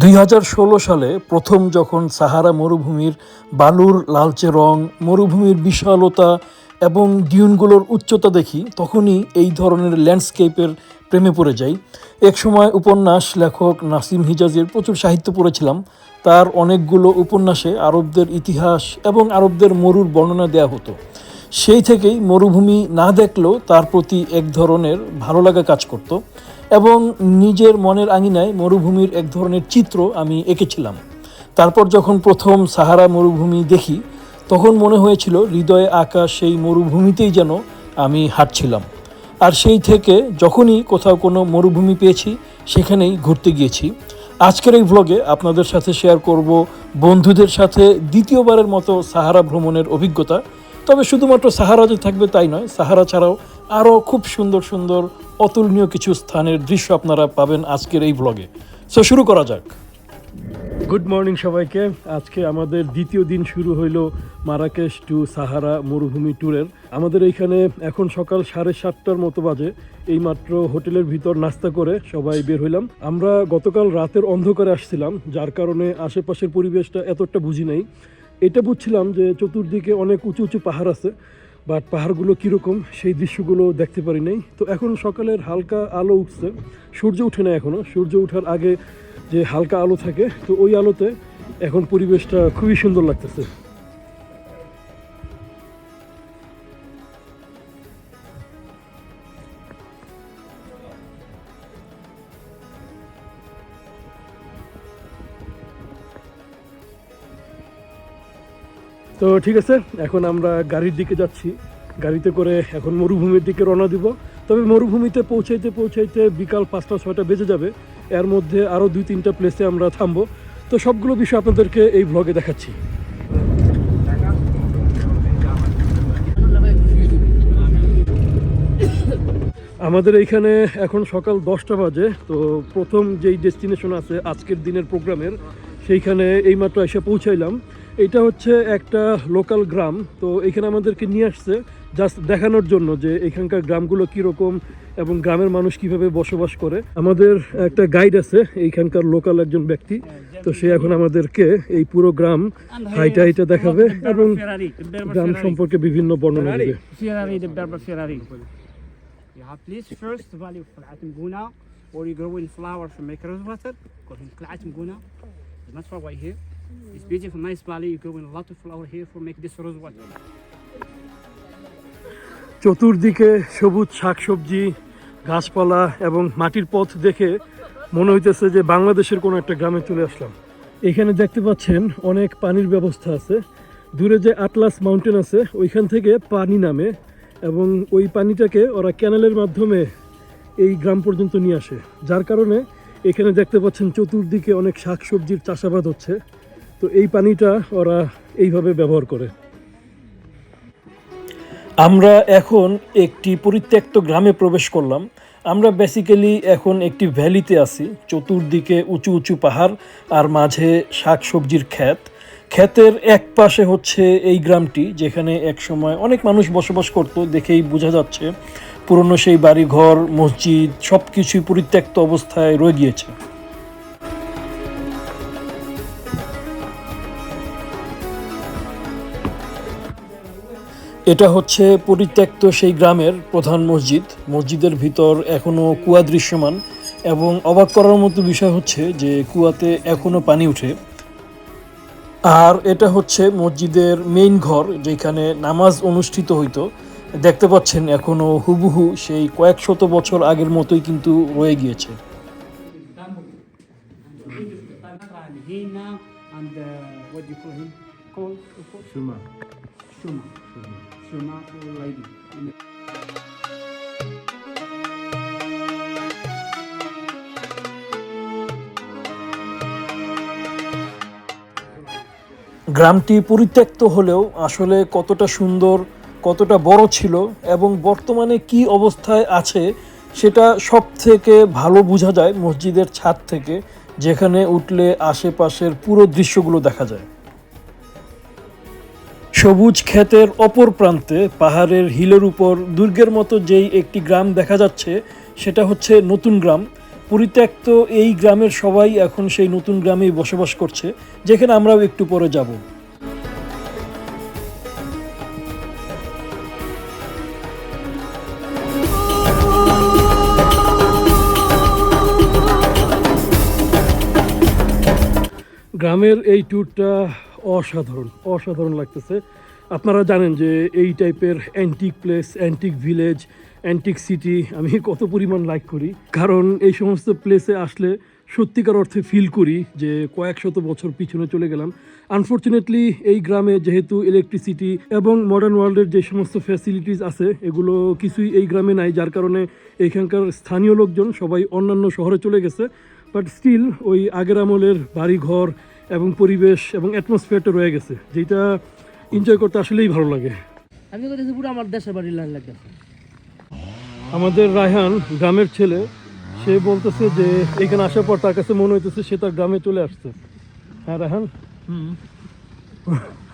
দুই হাজার ষোলো সালে প্রথম যখন সাহারা মরুভূমির বালুর লালচে রং, মরুভূমির বিশালতা এবং ডিউনগুলোর উচ্চতা দেখি, তখনই এই ধরনের ল্যান্ডস্কেপের প্রেমে পড়ে যাই। একসময় উপন্যাস লেখক নাসিম হিজাজের প্রচুর সাহিত্য পড়েছিলাম। তার অনেকগুলো উপন্যাসে আরবদের ইতিহাস এবং আরবদের মরুর বর্ণনা দেওয়া হতো। সেই থেকেই মরুভূমি না দেখলেও তার প্রতি এক ধরনের ভালো লাগা কাজ করত। এবং নিজের মনের আঙিনায় মরুভূমির এক ধরনের চিত্র আমি এঁকেছিলাম। তারপর যখন প্রথম সাহারা মরুভূমি দেখি, তখন মনে হয়েছিল হৃদয়ে আঁকা সেই মরুভূমিতেই যেন আমি হাঁটছিলাম। আর সেই থেকে যখনই কোথাও কোনো মরুভূমি পেয়েছি, সেখানেই ঘুরতে গিয়েছি। আজকের এই ভ্লগে আপনাদের সাথে শেয়ার করব বন্ধুদের সাথে দ্বিতীয়বারের মতো সাহারা ভ্রমণের অভিজ্ঞতা। তবে শুধুমাত্র সাহারা যে থাকবে তাই নয়, সাহারা ছাড়াও আরও খুব সুন্দর সুন্দর, অতুলনীয় কিছু স্থানের দৃশ্য আপনারা পাবেন আজকের এই ব্লগে সো শুরু করা যাক। গুড মর্নিং সবাইকে। আজকে আমাদের দ্বিতীয় দিন শুরু হইল মারাকেশ টু সাহারা মরুভূমি ট্যুরের আমাদের এইখানে এখন সকাল সাড়ে সাতটার মতো বাজে। এইমাত্র হোটেলের ভিতর নাস্তা করে সবাই বের হইলাম। আমরা গতকাল রাতের অন্ধকারে আসছিলাম, যার কারণে আশেপাশের পরিবেশটা এতটা বুঝি নাই। এটা বুঝছিলাম যে চতুর্দিকে অনেক উঁচু উঁচু পাহাড় আছে বাট পাহাড়গুলো কীরকম সেই দৃশ্যগুলো দেখতে পারি নাই। তো এখন সকালের হালকা আলো উঠছে, সূর্য উঠে না এখনও সূর্য ওঠার আগে যে হালকা আলো থাকে, তো ওই আলোতে এখন পরিবেশটা খুবই সুন্দর লাগতেছে। তো ঠিক আছে, এখন আমরা গাড়ির দিকে যাচ্ছি। গাড়িতে করে এখন মরুভূমির দিকে রওনা দিব। তবে মরুভূমিতে পৌঁছাইতে পৌঁছাইতে বিকাল পাঁচটা, ছয়টা বেজে যাবে। এর মধ্যে আরও দুই, তিনটা প্লেসে আমরা থামবো। তো সবগুলো বিষয় আপনাদেরকে এই ভ্লগে দেখাচ্ছি। আমাদের এইখানে এখন সকাল দশটা বাজে। তো প্রথম যেই ডেস্টিনেশন আছে আজকের দিনের প্রোগ্রামের সেইখানে এইমাত্র এসে পৌঁছাইলাম। এটা হচ্ছে একটা লোকাল গ্রাম তো এখানে আমাদেরকে নিয়ে আসছে জাস্ট দেখানোর জন্য যে এখানকার গ্রামগুলো কীরকম এবং গ্রামের মানুষ কীভাবে বসবাস করে আমাদের একটা গাইড আছে এইখানকার লোকাল একজন ব্যক্তি তো সে এখন আমাদেরকে এই পুরো গ্রাম হাইটা হাইটা দেখাবে এবং গ্রাম সম্পর্কে বিভিন্ন বর্ণনা দেবে or you grow in flowers from make rose water, called in Qla'at Mguna. It's not far here. It's beautiful, nice valley. You grow in a lot of flower here for make this rose water. চতুর্দিকে সবুজ শাকসবজি গাছপালা এবং মাটির পথ দেখে মনে হইতেছে যে বাংলাদেশের কোনো একটা গ্রামে চলে আসলাম এখানে দেখতে পাচ্ছেন অনেক পানির ব্যবস্থা আছে দূরে যে আটলাস মাউন্টেন আছে ওইখান থেকে পানি নামে এবং ওই পানিটাকে ওরা ক্যানেলের মাধ্যমে এই গ্রাম পর্যন্ত নিয়ে আসে যার কারণে এখানে দেখতে পাচ্ছেন চতুর্দিকে অনেক শাকসবজির চাষাবাদ হচ্ছে তো এই পানিটা ওরা এইভাবে ব্যবহার করে। আমরা এখন একটি পরিত্যক্ত গ্রামে প্রবেশ করলাম। আমরা বেসিক্যালি এখন একটি ভ্যালিতে আছি, চতুর্দিকে উঁচু উঁচু পাহাড় আর মাঝে শাক সবজির ক্ষেত। ক্ষেতের এক পাশে হচ্ছে এই গ্রামটি, যেখানে এক সময় অনেক মানুষ বসবাস করত, দেখেই বোঝা যাচ্ছে পুরনো সেই বাড়িঘর, মসজিদ সব কিছুই পরিত্যক্ত অবস্থায় রয়ে গিয়েছে। এটা হচ্ছে পরিত্যক্ত সেই গ্রামের প্রধান মসজিদ। মসজিদের ভিতর এখনও কুয়া দৃশ্যমান এবং অবাক করার মতো বিষয় হচ্ছে যে কুয়াতে এখনও পানি উঠে। আর এটা হচ্ছে মসজিদের মেইন ঘর, যেখানে নামাজ অনুষ্ঠিত হইতো। দেখতে পাচ্ছেন এখনও হুবহু সেই কয়েক শত বছর আগের মতোই কিন্তু রয়ে গিয়েছে? Call? Shuma. Shuma. Shuma lady. গ্রামটি পরিত্যক্ত হলেও আসলে কতটা সুন্দর কতটা বড় ছিল এবং বর্তমানে কি অবস্থায় আছে সেটা সব থেকে ভালো বোঝা যায় মসজিদের ছাদ থেকে যেখানে উঠলে আশেপাশের পুরো দৃশ্যগুলো দেখা যায় সবুজ ক্ষেতের অপর প্রান্তে পাহাড়ের হিলের উপর দুর্গের মতো যেই একটি গ্রাম দেখা যাচ্ছে, সেটা হচ্ছে নতুন গ্রাম। পরিত্যক্ত এই গ্রামের সবাই এখন সেই নতুন গ্রামেই বসবাস করছে, যেখানে আমরাও একটু পরে যাব। গ্রামের এই ট্যুরটা অসাধারণ অসাধারণ লাগতেছে। আপনারা জানেন যে এই টাইপের antique place antique village antique city আমি কত পরিমাণ লাইক করি। কারণ এই সমস্ত প্লেসে আসলে সত্যিকার অর্থে ফিল করি যে কয়েক শত বছর পিছনে চলে গেলাম। আনফর্চুনেটলি এই গ্রামে যেহেতু ইলেকট্রিসিটি এবং মডার্ন ওয়ার্ল্ডের যে সমস্ত ফ্যাসিলিটিস আছে, এগুলো কিছুই এই গ্রামে নাই। যার কারণে এখানকার স্থানীয় লোকজন সবাই অন্যান্য শহরে চলে গেছে। বাট স্টিল ওই আগের আমলের বাড়ি ঘর এবং পরিবেশ এবং অ্যাটমসফিয়ারটা রয়ে গেছে যেটা এনজয় করতে আসলেই ভালো লাগে। আমি দেখছি পুরো আমার দেশের বাড়ির লাইন লাগতেছে। আমাদের রায়হান গ্রামের ছেলে সে বলতেছে যে এখানে আসার পর তার কাছে মনে হইতেছে সে তার গ্রামে চলে আসছে। হ্যাঁ রায়হান?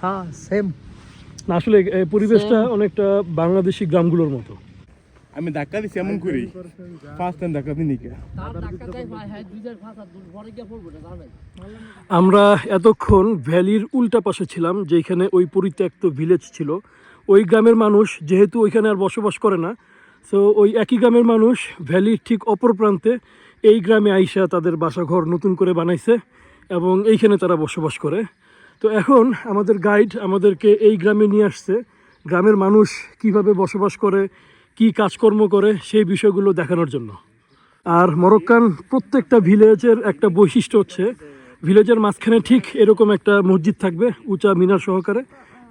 হ্যাঁ সেম আসলে পরিবেশটা অনেকটা বাংলাদেশি গ্রামগুলোর মতো। আমি ধাক্কা দিছি, এমন করি। ফার্স্ট টাইম ধাক্কা দিই নিকে আমরা এতক্ষণ ভ্যালির উল্টা পাশে ছিলাম, যেখানে ওই পরিত্যক্ত ভিলেজ ছিল। ওই গ্রামের মানুষ যেহেতু ওইখানে আর বসবাস করে না সো ওই একই গ্রামের মানুষ ভ্যালির ঠিক অপর প্রান্তে এই গ্রামে আইসা তাদের বাসাঘর নতুন করে বানাইছে এবং এইখানে তারা বসবাস করে। তো এখন আমাদের গাইড আমাদেরকে এই গ্রামে নিয়ে আসছে। গ্রামের মানুষ কীভাবে বসবাস করে কি কাজকর্ম করে সেই বিষয়গুলো দেখানোর জন্য। আর মরক্কান প্রত্যেকটা ভিলেজের একটা বৈশিষ্ট্য হচ্ছে, ভিলেজের মাঝখানে ঠিক এরকম একটা মসজিদ থাকবে, উঁচা মিনার সহকারে,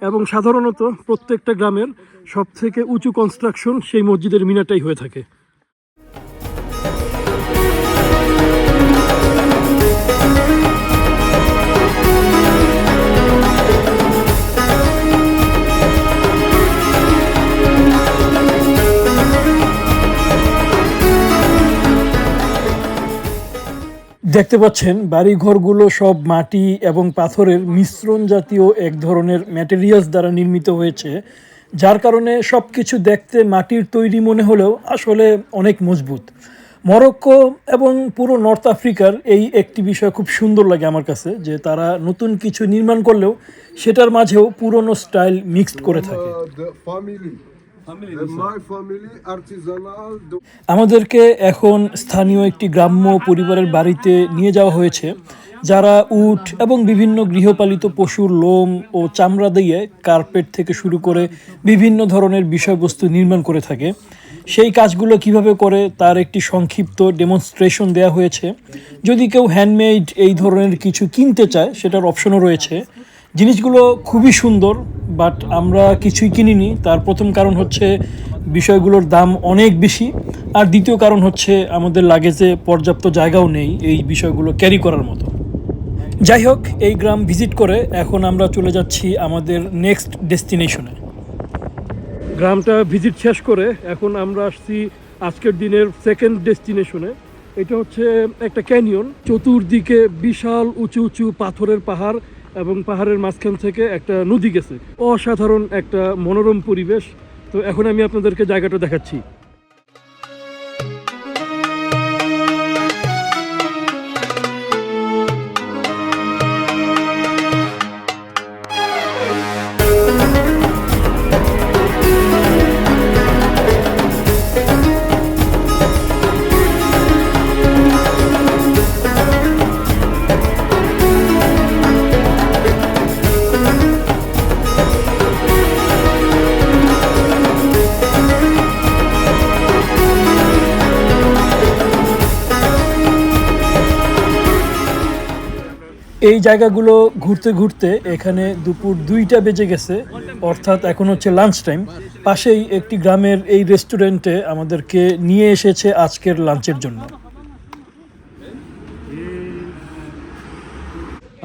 এবং সাধারণত প্রত্যেকটা গ্রামের সব থেকে উঁচু কনস্ট্রাকশন সেই মসজিদের মিনারটাই হয়ে থাকে। দেখতে পাচ্ছেন, বাড়িঘরগুলো সব মাটি এবং পাথরের মিশ্রণ জাতীয় এক ধরনের ম্যাটেরিয়ালস দ্বারা নির্মিত হয়েছে, যার কারণে সব কিছু দেখতে মাটির তৈরি মনে হলেও আসলে অনেক মজবুত। মরক্কো এবং পুরো নর্থ আফ্রিকার এই একটি বিষয় খুব সুন্দর লাগে আমার কাছে, যে তারা নতুন কিছু নির্মাণ করলেও সেটার মাঝেও পুরনো স্টাইল মিক্সড করে থাকে। আমাদেরকে এখন স্থানীয় একটি গ্রাম্য পরিবারের বাড়িতে নিয়ে যাওয়া হয়েছে যারা উট এবং বিভিন্ন গৃহপালিত পশুর লোম ও চামড়া দিয়ে কার্পেট থেকে শুরু করে বিভিন্ন ধরনের বিষয়বস্তু নির্মাণ করে থাকে। সেই কাজগুলো কীভাবে করে তার একটি সংক্ষিপ্ত ডেমনস্ট্রেশন দেওয়া হয়েছে। যদি কেউ হ্যান্ডমেড এই ধরনের কিছু কিনতে চায় সেটার অপশনও রয়েছে। জিনিসগুলো খুবই সুন্দর বাট আমরা কিছুই কিনিনি। তার প্রথম কারণ হচ্ছে বিষয়গুলোর দাম অনেক বেশি। আর দ্বিতীয় কারণ হচ্ছে আমাদের লাগেজে পর্যাপ্ত জায়গাও নেই এই বিষয়গুলো ক্যারি করার মতো। যাই হোক, এই গ্রাম ভিজিট করে এখন আমরা চলে যাচ্ছি আমাদের নেক্সট ডেস্টিনেশনে গ্রামটা ভিজিট শেষ করে এখন আমরা আসছি আজকের দিনের সেকেন্ড ডেস্টিনেশনে এটা হচ্ছে একটা ক্যানিয়ন চতুর্দিকে বিশাল উঁচু উঁচু পাথরের পাহাড়। এবং পাহাড়ের মাঝখান থেকে একটা নদী গেছে। অসাধারণ একটা মনোরম পরিবেশ। তো এখন আমি আপনাদেরকে জায়গাটা দেখাচ্ছি। জায়গাগুলো ঘুরতে ঘুরতে এখানে দুপুর দুইটা বেজে গেছে, অর্থাৎ এখন হচ্ছে লাঞ্চ টাইম পাশেই একটি গ্রামের এই রেস্টুরেন্টে আমাদেরকে নিয়ে এসেছে আজকের লাঞ্চের জন্য।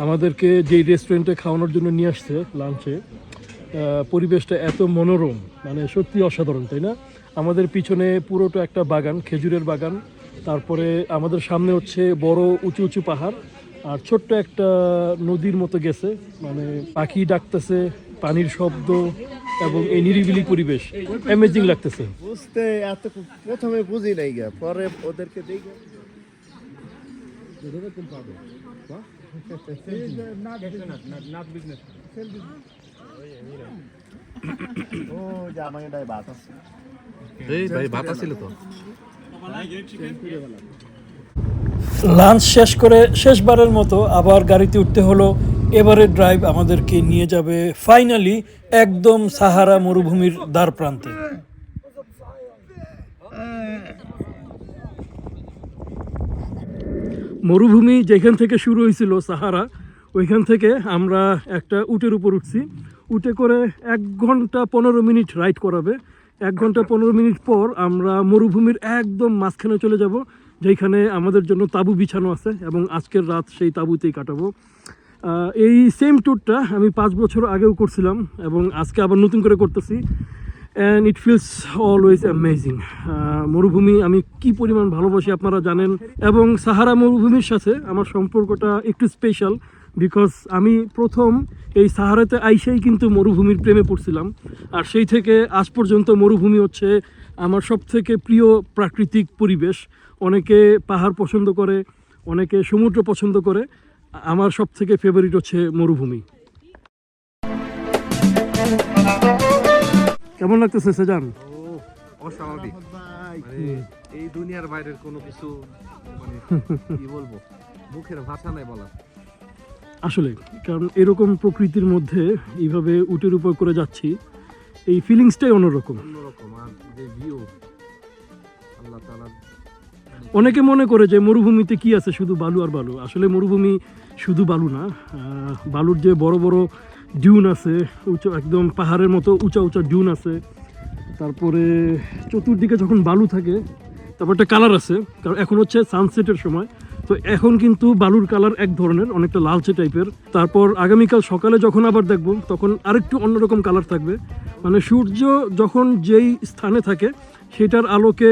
আমাদেরকে যেই রেস্টুরেন্টে খাওয়ানোর জন্য নিয়ে আসছে লাঞ্চে পরিবেশটা এত মনোরম মানে সত্যি অসাধারণ, তাই না? আমাদের পিছনে পুরোটা একটা বাগান, খেজুরের বাগান, তারপরে আমাদের সামনে হচ্ছে বড় উঁচু উঁচু পাহাড় আর ছোট্ট একটা নদীর মতো গেছে মানে পাখি ডাকতেছে পানির শব্দ এবং এই নিরিবিলি পরিবেশ। অ্যামেজিং লাগতেছে। বুঝতে এত প্রথমে বুঝি নাই গা পরে ওদেরকে দেখে। লাঞ্চ শেষ করে শেষবারের মতো আবার গাড়িতে উঠতে হলো। এবারের ড্রাইভ আমাদেরকে নিয়ে যাবে ফাইনালি একদম সাহারা মরুভূমির দ্বার প্রান্তে। মরুভূমি যেখান থেকে শুরু হয়েছিল সাহারা, ওইখান থেকে আমরা একটা উটের উপর উঠছি। উটে করে এক ঘণ্টা পনেরো মিনিট রাইড করাবে। এক ঘণ্টা পনেরো মিনিট পর আমরা মরুভূমির একদম মাঝখানে চলে যাব। যেখানে আমাদের জন্য তাঁবু বিছানো আছে এবং আজকের রাত সেই তাঁবুতেই কাটাবো। এই সেম ট্যুরটা আমি পাঁচ বছর আগেও করছিলাম এবং আজকে আবার নতুন করে করতেছি। And it feels always amazing মরুভূমি আমি কি পরিমাণ ভালোবাসি আপনারা জানেন এবং সাহারা মরুভূমির সাথে আমার সম্পর্কটা একটু স্পেশাল বিকজ আমি প্রথম এই সাহারাতে আইসেই কিন্তু মরুভূমির প্রেমে পড়ছিলাম। আর সেই থেকে আজ পর্যন্ত মরুভূমি হচ্ছে আমার সব থেকে প্রিয় প্রাকৃতিক পরিবেশ। অনেকে পাহাড় পছন্দ করে অনেকে সমুদ্র পছন্দ করে। আমার সব থেকে ফেভারিট হচ্ছে মরুভূমি। কেমন লাগতেছে সেজান? অস্বাভাবিক। মানে এই দুনিয়ার বাইরের কোনো কিছু মানে কি বলব মুখের ভাষা নাই বলা আসলে কারণ এরকম প্রকৃতির মধ্যে এইভাবে উটের উপর করে যাচ্ছি এই ফিলিংসটাই অন্যরকম। অন্যরকম আর যে ভিউ আল্লাহ তাআলা অনেকে মনে করে যে মরুভূমিতে কি আছে শুধু বালু আর বালু? আসলে মরুভূমি শুধু বালু না বালুর যে বড় বড় ডিউন আছে, উঁচু একদম পাহাড়ের মতো উঁচা উঁচা ডিউন আছে, তারপরে চতুর্দিকে যখন বালু থাকে, তারপর একটা কালার আছে, কারণ এখন হচ্ছে সানসেটের সময়। তো এখন কিন্তু বালুর কালার এক ধরনের, অনেকটা লালচে টাইপের। তারপর আগামীকাল সকালে যখন আবার দেখব, তখন আরেকটু অন্যরকম কালার থাকবে। মানে সূর্য যখন যেই স্থানে থাকে, সেটার আলোকে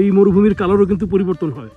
এই মরুভূমির কালারও কিন্তু পরিবর্তন হয়।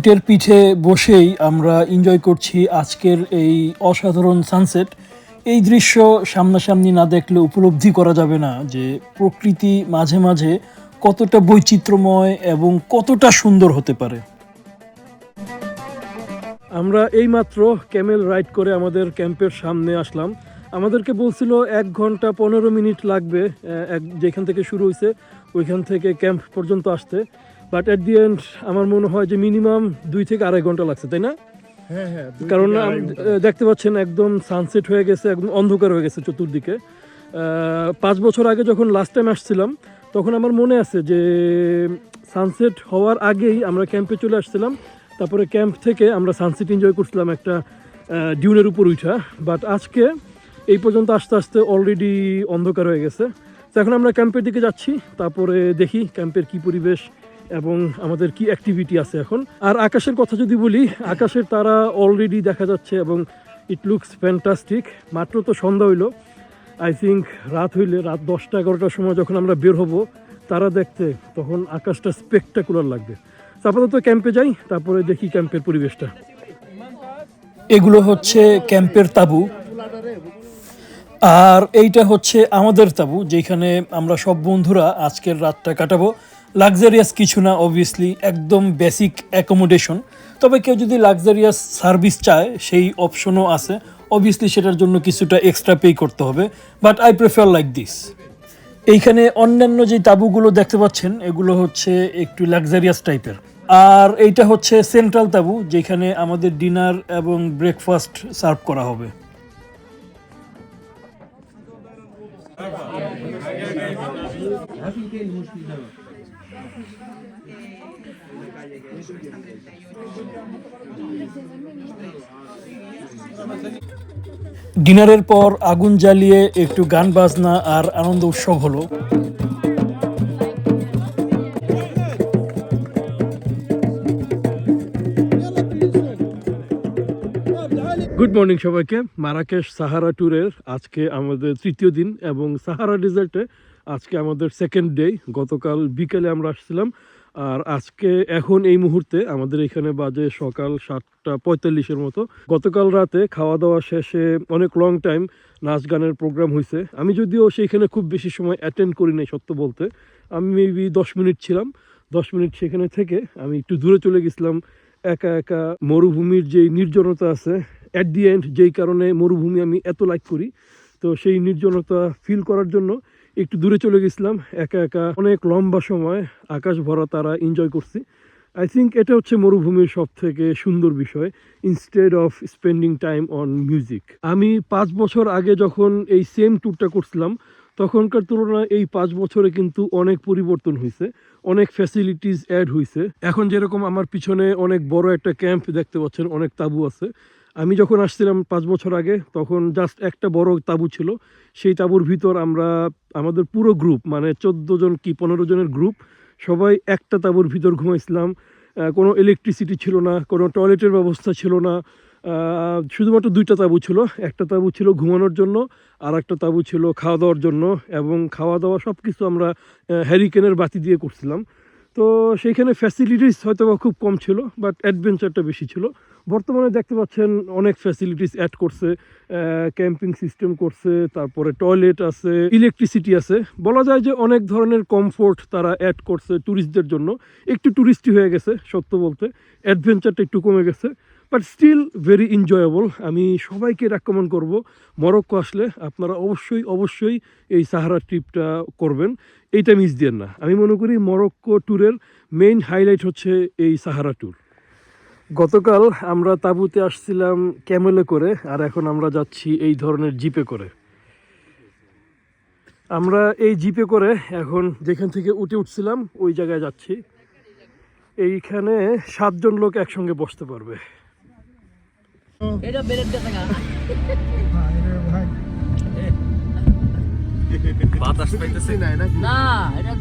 উটের পিঠে বসেই আমরা এনজয় করছি আজকের এই অসাধারণ সানসেট এই দৃশ্য সামনাসামনি না দেখলে উপলব্ধি করা যাবে না যে প্রকৃতি মাঝে মাঝে কতটা বৈচিত্র্যময় এবং কতটা সুন্দর হতে পারে। আমরা এইমাত্র ক্যামেল রাইড করে আমাদের ক্যাম্পের সামনে আসলাম। আমাদেরকে বলছিল এক ঘণ্টা পনেরো মিনিট লাগবে এক যেখান থেকে শুরু হয়েছে ওইখান থেকে ক্যাম্প পর্যন্ত আসতে। বাট অ্যাট দি এন্ড আমার মনে হয় যে মিনিমাম দুই থেকে আড়াই ঘণ্টা লাগছে তাই না? হ্যাঁ হ্যাঁ কারণ দেখতে পাচ্ছেন একদম সানসেট হয়ে গেছে একদম অন্ধকার হয়ে গেছে চতুর্দিকে। পাঁচ বছর আগে যখন লাস্ট টাইম আসছিলাম তখন আমার মনে আছে যে সানসেট হওয়ার আগেই আমরা ক্যাম্পে চলে আসছিলাম। তারপরে ক্যাম্প থেকে আমরা সানসেট এনজয় করছিলাম একটা ডিউনের উপর উঠা। বাট আজকে এই পর্যন্ত আস্তে আস্তে অলরেডি অন্ধকার হয়ে গেছে। তো এখন আমরা ক্যাম্পের দিকে যাচ্ছি তারপরে দেখি ক্যাম্পের কি পরিবেশ। এবং আমাদের কি অ্যাক্টিভিটি আছে এখন? আর আকাশের কথা যদি বলি, আকাশের তারা অলরেডি দেখা যাচ্ছে এবং ইট লুকস ফ্যান্টাস্টিক মাত্র তো সন্ধ্যা হইল। আই থিঙ্ক রাত হইলে, রাত দশটা, এগারোটার সময় যখন আমরা বের হব, তারা দেখতে, তখন আকাশটা স্পেকটাকুলার লাগবে। তো আপাতত ক্যাম্পে যাই, তারপরে দেখি ক্যাম্পের পরিবেশটা। এগুলো হচ্ছে ক্যাম্পের তাবু। আর এইটা হচ্ছে আমাদের তাবু, যেখানে আমরা সব বন্ধুরা আজকের রাতটা কাটাবো। লাক্সারিয়াস কিছু না অবভিয়াসলি একদম বেসিক অ্যাকোমোডেশন তবে কেউ যদি লাক্সারিয়াস সার্ভিস চায়, সেই অপশনও আছে। অবভিয়াসলি সেটার জন্য কিছুটা এক্সট্রা পে করতে হবে। But I prefer like this এইখানে অন্যান্য যে তাঁবুগুলো দেখতে পাচ্ছেন, এগুলো হচ্ছে একটু লাক্সারিয়াস টাইপের আর এইটা হচ্ছে সেন্ট্রাল তাঁবু, যেখানে আমাদের ডিনার এবং ব্রেকফাস্ট সার্ভ করা হবে। ডিনারের পর আগুন জ্বালিয়ে একটু গান বাজনা আর আনন্দ উৎসব হলো। গুড মর্নিং সবাইকে। মারাকেশ সাহারা ট্যুরের আজকে আমাদের তৃতীয় দিন এবং সাহারা ডেজার্টে আজকে আমাদের সেকেন্ড ডে গতকাল বিকেলে আমরা আসছিলাম। আর আজকে, এখন এই মুহূর্তে আমাদের এখানে বাজে সকাল সাতটা পঁয়তাল্লিশের মতো। গতকাল রাতে খাওয়া দাওয়া শেষে অনেক লং টাইম নাচ গানের প্রোগ্রাম হয়েছে আমি যদিও সেইখানে খুব বেশি সময় অ্যাটেন্ড করি নাই, সত্য বলতে। আমি মেবি দশ মিনিট ছিলাম। দশ মিনিট সেখানে থেকে আমি একটু দূরে চলে গেছিলাম। একা একা মরুভূমির যেই নির্জনতা আছে অ্যাট দি এন্ড যেই কারণে মরুভূমি আমি এত লাইক করি। তো সেই নির্জনতা ফিল করার জন্য একটু দূরে চলে গেছিলাম, একা একা অনেক লম্বা সময় আকাশ ভরা তারা এনজয় করছি। আই থিঙ্ক এটা হচ্ছে মরুভূমির সব থেকে সুন্দর বিষয় instead of spending time on music আমি পাঁচ বছর আগে যখন এই সেম ট্যুরটা করছিলাম, তখনকার তুলনায় এই পাঁচ বছরে কিন্তু অনেক পরিবর্তন হয়েছে, অনেক ফ্যাসিলিটিস অ্যাড হয়েছে। এখন যেরকম আমার পিছনে অনেক বড় একটা ক্যাম্প দেখতে পাচ্ছেন, অনেক তাবু আছে। আমি যখন আসছিলাম পাঁচ বছর আগে, তখন জাস্ট একটা বড় তাবু ছিল। সেই তাবুর ভিতর আমরা, আমাদের পুরো গ্রুপ মানে চোদ্দ জন কি পনেরো জনের গ্রুপ সবাই একটা তাবুর ভিতর ঘুমাইছিলাম। কোনো ইলেকট্রিসিটি ছিল না, কোনো টয়লেটের ব্যবস্থা ছিল না। শুধুমাত্র দুইটা তাবু ছিল। একটা তাবু ছিল ঘুমানোর জন্য, আর একটা তাবু ছিল খাওয়া দাওয়ার জন্য। এবং খাওয়া দাওয়া সব কিছু আমরা হ্যারিকেনের বাতি দিয়ে করছিলাম। তো সেইখানে ফ্যাসিলিটিস হয়তো খুব কম ছিল বাট অ্যাডভেঞ্চারটা বেশি ছিল। বর্তমানে দেখতে পাচ্ছেন অনেক ফ্যাসিলিটিস অ্যাড করছে ক্যাম্পিং সিস্টেম করছে, তারপরে টয়লেট আছে ইলেকট্রিসিটি আছে। বলা যায় যে অনেক ধরনের কমফোর্ট তারা অ্যাড করছে ট্যুরিস্টদের জন্য। একটু ট্যুরিস্টি হয়ে গেছে, সত্য বলতে। অ্যাডভেঞ্চারটা একটু কমে গেছে বাট স্টিল ভেরি এনজয়েবল আমি সবাইকে রেকমেন্ড করব, মরক্কো আসলে আপনারা অবশ্যই অবশ্যই এই সাহারা ট্রিপটা করবেন। এইটা মিস দিয়েন না। আমি মনে করি মরক্কো ট্যুরের মেইন হাইলাইট হচ্ছে এই সাহারা ট্যুর গতকাল আমরা তাঁবুতে আসছিলাম ক্যামেলে করে আর এখন আমরা যাচ্ছি এই ধরনের জিপে করে। আমরা এই জিপে করে এখন যেখান থেকে উঠে উঠছিলাম ওই জায়গায় যাচ্ছি। এইখানে সাতজন লোক একসঙ্গে বসতে পারবে। বাতাস পাইতেছি। না না এটা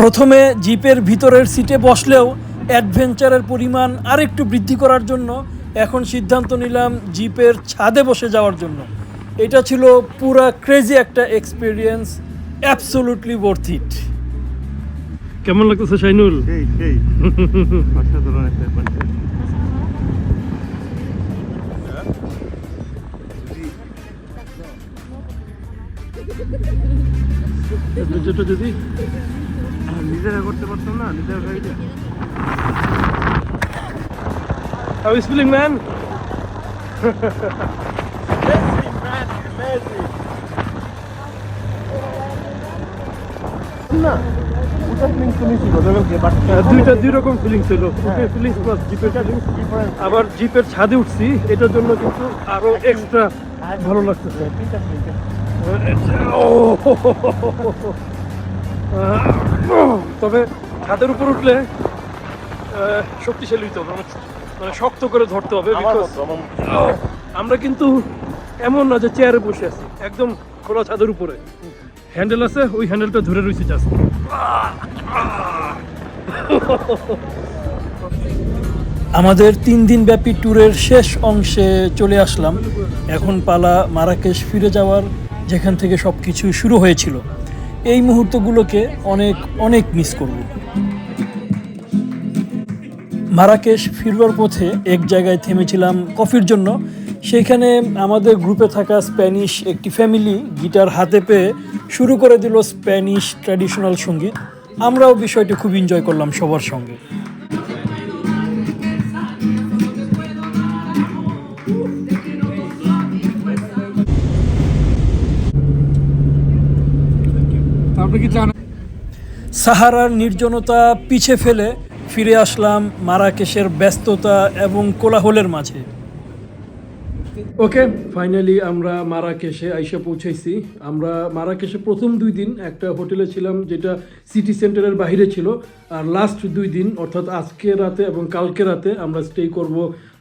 প্রথমে জিপের ভিতরের সিটে বসলেও অ্যাডভেঞ্চারের পরিমাণ আরেকটু বৃদ্ধি করার জন্য এখন সিদ্ধান্ত নিলাম জিপের ছাদে বসে যাওয়ার জন্য। এটা ছিল পুরা ক্রেজি একটা এক্সপিরিয়েন্স অ্যাবসোলুটলি ওয়ার্থ ইট কেমন লাগতেছে শাইনুল? সেই সেই অসাধারণ একটা ব্যাপার। যেটা যদি? নিজেরা করতে পারতাম না নিজেরা গাড়িতে How is feeling, man? না ফিলিংস নিছি গতকালকে বাট আহ, দুইটা দুই রকম ফিলিং ছিল ফিলিংস প্লাস জিপের ফিলিংস আবার জিপের ছাদে উঠছি এটার জন্য কিন্তু আরও এক্সট্রা ভালো লাগতেছে ও, তবে ছাদের উপর উঠলে শক্তিশালী হতে হবে। মানে- মানে শক্ত করে ধরতে হবে আমরা কিন্তু এমন না যে চেয়ারে বসে আছি একদম খোলা ছাদের উপরে। হ্যান্ডেল আছে ওই হ্যান্ডেলটা ধরে রয়েছে জাস্ট আমাদের তিন দিন ব্যাপী ট্যুরের শেষ অংশে চলে আসলাম। এখন পালা মারাকেশ ফিরে যাওয়ার যেখান থেকে সব কিছু শুরু হয়েছিল। এই মুহূর্তগুলোকে অনেক অনেক মিস করব। মারাকেশ ফিরবার পথে এক জায়গায় থেমেছিলাম কফির জন্য। সেইখানে আমাদের গ্রুপে থাকা স্প্যানিশ একটি ফ্যামিলি গিটার হাতে পেয়ে শুরু করে দিল স্প্যানিশ ট্র্যাডিশনাল সংগীত। আমরাও বিষয়টি খুব এনজয় করলাম সবার সঙ্গে। সাহারার নির্জনতা পিছে ফেলে ফিরে আসলাম মারাকেশের ব্যস্ততা এবং কোলাহলের মাঝে। ওকে ফাইনালি আমরা মারাকেশে আইসা পৌঁছাইছি। আমরা মারাকেশে প্রথম দুই দিন একটা হোটেলে ছিলাম যেটা সিটি সেন্টারের বাইরে ছিল। আর লাস্ট দুই দিন অর্থাৎ আজকে রাতে এবং কালকে রাতে আমরা স্টে করব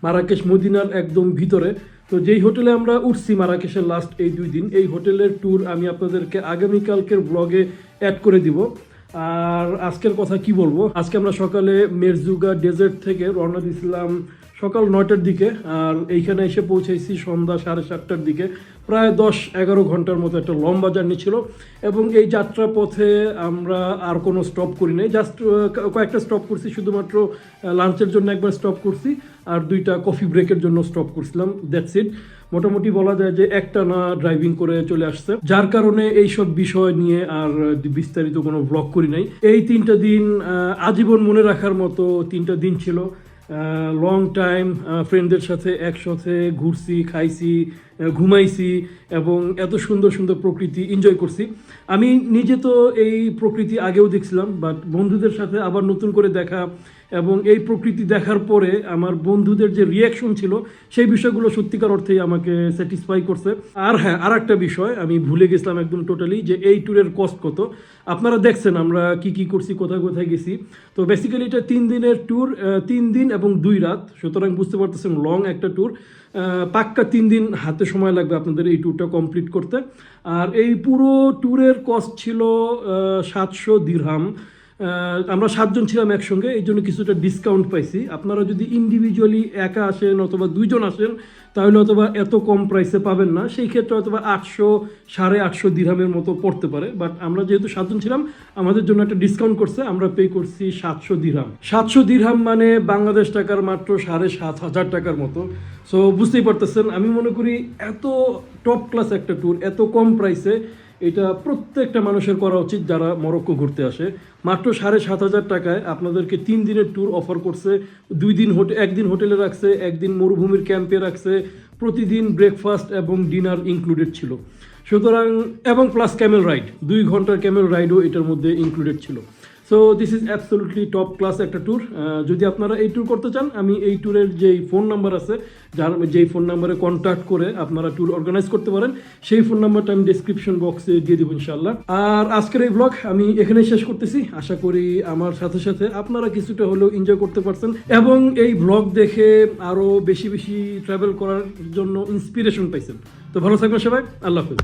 মারাকেশ মদিনার একদম ভিতরে। তো যেই হোটেলে আমরা উঠছি মারাকেশের লাস্ট এই দুই দিন, এই হোটেলের ট্যুর আমি আপনাদেরকে আগামীকালকের ব্লগে অ্যাড করে দিব। আর আজকের কথা কি বলব? আজকে আমরা সকালে মেরজুগা ডেজার্ট থেকে রওনা দিয়েছিলাম সকাল নয়টার দিকে, আর এইখানে এসে পৌঁছেছি সন্ধ্যা সাড়ে সাতটার দিকে। প্রায় দশ এগারো ঘণ্টার মতো একটা লম্বা জার্নি ছিল, এবং এই যাত্রা পথে আমরা আর কোনো স্টপ করি নাই। জাস্ট কয়েকটা স্টপ করছি, শুধুমাত্র লাঞ্চের জন্য একবার স্টপ করছি, আর দুইটা কফি ব্রেকের জন্য স্টপ করছিলাম। দ্যাটস ইট মোটামুটি বলা যায় যে একটা না ড্রাইভিং করে চলে আসছে। যার কারণে এই সব বিষয় নিয়ে আর বিস্তারিত কোনো ব্লগ করি নাই। এই তিনটা দিন আজীবন মনে রাখার মতো তিনটা দিন ছিল। লং টাইম ফ্রেন্ডদের সাথে একসাথে ঘুরছি, খাইছি ঘুমাইছি এবং এত সুন্দর সুন্দর প্রকৃতি এনজয় করছি। আমি নিজে তো এই প্রকৃতি আগেও দেখছিলাম বাট বন্ধুদের সাথে আবার নতুন করে দেখা এবং এই প্রকৃতি দেখার পরে আমার বন্ধুদের যে রিয়াকশন ছিল, সেই বিষয়গুলো সত্যিকার অর্থেই আমাকে স্যাটিসফাই করছে। আর হ্যাঁ আর একটা বিষয়, আমি ভুলে গেছিলাম একদম টোটালি যে এই ট্যুরের কস্ট কত। আপনারা দেখছেন আমরা কি কি করছি, কোথায় কোথায় গেছি। তো বেসিক্যালি এটা তিন দিনের ট্যুর তিন দিন এবং দুই রাত। সুতরাং বুঝতে পারতেছেন লং একটা ট্যুর পাক্কা তিন দিন হাতে সময় লাগবে আপনাদের এই ট্যুরটা কমপ্লিট করতে। আর এই পুরো ট্যুরের কস্ট ছিল সাতশো দিরহাম আমরা সাতজন ছিলাম একসঙ্গে, এই জন্য কিছুটা ডিসকাউন্ট পাইছি। আপনারা যদি ইন্ডিভিজুয়ালি একা আসেন অথবা দুইজন আসেন, তাহলে অথবা এত কম প্রাইসে পাবেন না। সেই ক্ষেত্রে অথবা আটশো, সাড়ে আটশো দিরহামের মতো পড়তে পারে। বাট আমরা যেহেতু সাতজন ছিলাম, আমাদের জন্য একটা ডিসকাউন্ট করছে। আমরা পে করছি সাতশো দিরহাম সাতশো দিরহাম মানে বাংলাদেশ টাকার মাত্র সাড়ে সাত হাজার টাকার মতো। সো বুঝতেই পারতেছেন, আমি মনে করি এত টপ ক্লাস একটা ট্যুর এত কম প্রাইসে এটা প্রত্যেকটা মানুষের করা উচিত যারা মরক্কো ঘুরতে আসে। মাত্র সাড়ে সাত হাজার টাকায় আপনাদেরকে তিন দিনের ট্যুর অফার করছে। দুই দিন হোটেল একদিন হোটেলে রাখছে, একদিন মরুভূমির ক্যাম্পে রাখছে। প্রতিদিন ব্রেকফাস্ট এবং ডিনার ইনক্লুডেড ছিল। সুতরাং, এবং প্লাস ক্যামেল রাইড দুই ঘণ্টার ক্যামেল রাইডও এটার মধ্যে ইনক্লুডেড ছিল। So this is absolutely top class একটা ট্যুর যদি আপনারা এই ট্যুর করতে চান, আমি এই ট্যুরের যেই ফোন নাম্বার আছে, যার যেই ফোন নাম্বারে কন্ট্যাক্ট করে আপনারা ট্যুর অর্গানাইজ করতে পারেন, সেই ফোন নাম্বারটা আমি ডিসক্রিপশন বক্সে দিয়ে দেবো ইনশাল্লাহ আর আজকের এই ব্লগ আমি এখানেই শেষ করতেছি। আশা করি আমার সাথে সাথে আপনারা কিছুটা হলেও এনজয় করতে পারছেন। এবং এই ব্লগ দেখে আরও বেশি বেশি ট্রাভেল করার জন্য ইন্সপিরেশন পাইছেন। তো ভালো থাকবেন সবাই। আল্লাহ হাফিজ।